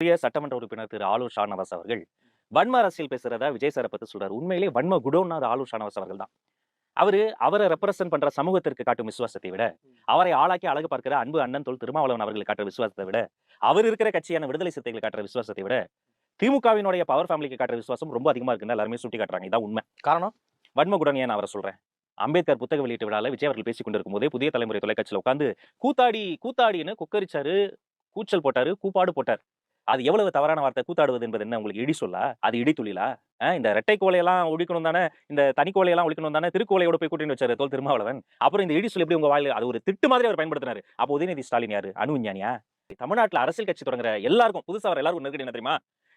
புதிய சட்டமன்ற உறுப்பினர் திரு ஆலூர் ஷானவாஸ் அவர்கள் வன்ம அரசியல் பேசுறதா விஜய் சாரை பத்தி சொல்றாரு. உண்மையிலே வன்ம குடோன்னா அது ஆலூர் ஷானவாஸ் அவர்கள் தான். அவரு அவரை ரெப்ரசென்ட் பண்ற சமூகத்திற்கு காட்டும் விசுவாசத்தை விட அவரை ஆளாக்கி அழகு பார்க்கிற அன்பு அண்ணன் தொல் திருமாவளவன் அவர்களுக்கு காட்டுற விசுவாசத்தை விட அவர் இருக்கிற கட்சியான விடுதலை சிறுத்தைகள் காட்டுற விசுவாசத்தை விட திமுகவினுடைய பவர் ஃபேமிலிக்கு காட்டுற விசுவாசம் ரொம்ப அதிகமா இருக்குன்னு எல்லாருமே சுட்டி காட்டுறாங்க இதான் உண்மை. காரணம்? வன்மகுடன் ஏன் அவரை சொல்றேன்? அம்பேத்கர் புத்தக வெளியீட்டு விழால விஜய் அவர்கள் பேசிக் கொண்டிருக்கும் போதே புதிய தலைமுறை தொலைக்காட்சியில் உட்காந்து கூத்தாடி கூத்தாடின்னு குக்கரிச்சாரு கூச்சல் போட்டாரு கூப்பாடு போட்டார். அது எவ்வளவு தவறான வார்த்தை கூத்தாடுவது என்பது என்ன உங்களுக்கு இடி சொல்லா? அது இடி துளிலா? இந்த ரெட்டை கோலையெல்லாம் ஒழிக்கணும் தானே? இந்த தனி கோலையெல்லாம் ஒழிக்கணும் தானே? திருக்கோலையோட போய் கூட்டின்னு வச்சாரு தோல் திருமாவளவன். அப்புறம் இந்த இடி சொல்லி எப்படி உங்க வாயில் அது ஒரு திட்டு மாதிரி அவர் பயன்படுத்தினாரு. அப்போ உதயநிதி ஸ்டாலின் யாரு? அணு தமிழ்நாட்டுல அரசியல் கட்சி தொடங்குற எல்லாருக்கும் புதுசா வர எல்லாருக்கும் நெருக்கடி என்ன தெரியுமா?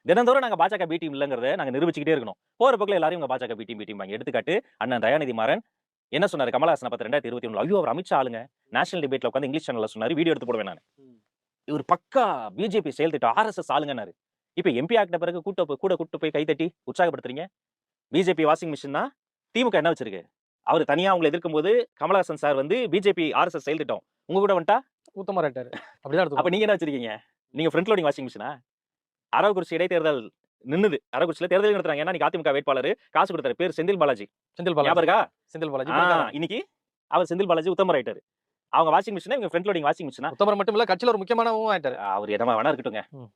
தினந்தோறும் நாங்க பாஜக பி டீம் இல்லங்கிறத நாங்க நிரூபிச்சுக்கிட்டே இருக்கணும். போற பக்கம் எல்லாரும் இவங்க பாஜக பி டீம் பி டீம் எடுத்துக்காட்டு அண்ணன் தயாநிதி மாறன் என்ன சொன்னாரு? கமலஹாசனை பத்தி ரெண்டாயிரத்தி இருபத்தி ஒன்று ஐயோ அவர் அமித்ஷா ஆளுங்க. நேஷனல் டிபேட்ல உட்காந்து இங்கிலீஷ் சேனல்ல சொன்னாரு. வீடியோ எடுத்து போடுவேன் நான். இவர் பக்கா பிஜேபி செயல் திட்டம் ஆர்எஸ்எஸ் ஆளுங்கன்னாரு. இப்ப எம்பி ஆக்கிட்ட பிறகு கூட்ட போய் கூட கூட்டு போய் கைத்தட்டி உற்சாகப்படுத்துறீங்க? பிஜேபி வாஷிங் மிஷின் தான் திமுக என்ன வச்சிருக்கு? அவர் தனியா அவங்களை எதிர்க்கும் போது கமலஹாசன் சார் வந்து பிஜேபி ஆர்எஸ்எஸ் செயல் திட்டம் உங்க கூட வந்துட்டா? ஊத்தமா ரைட்டாரு அப்படிதான் அப்ப நீங்க என்ன வச்சிருக்கீங்க? நீங்க ஃப்ரண்ட் லோடிங் வாஷிங் மிஷினா அரவக்குறிச்சி இடைத்தேர்தல் நின்னுது. அரவக்குறிச்சியில தேர்தல் நடத்துறாங்க. ஏன்னா அதிமுக வேட்பாளர் காசு கொடுத்தாரு. பேர் செந்தில் பாலாஜி. செந்தில் பாலாஜி. செந்தில் பாலாஜி. இன்னைக்கு அவர் செந்தில் பாலாஜி உத்தம ரைட்டர் அவங்க வாஷிங் மிஷினா இவங்க ஃப்ரண்ட் லோடிங் வாஷிங் மிஷினா உத்தமர் மட்டும் இல்ல கட்சியில ஒரு முக்கியமானவும் ஆயிட்டாரு. அவர் என்னமா வேணா இருக்கட்டுங்க ம்.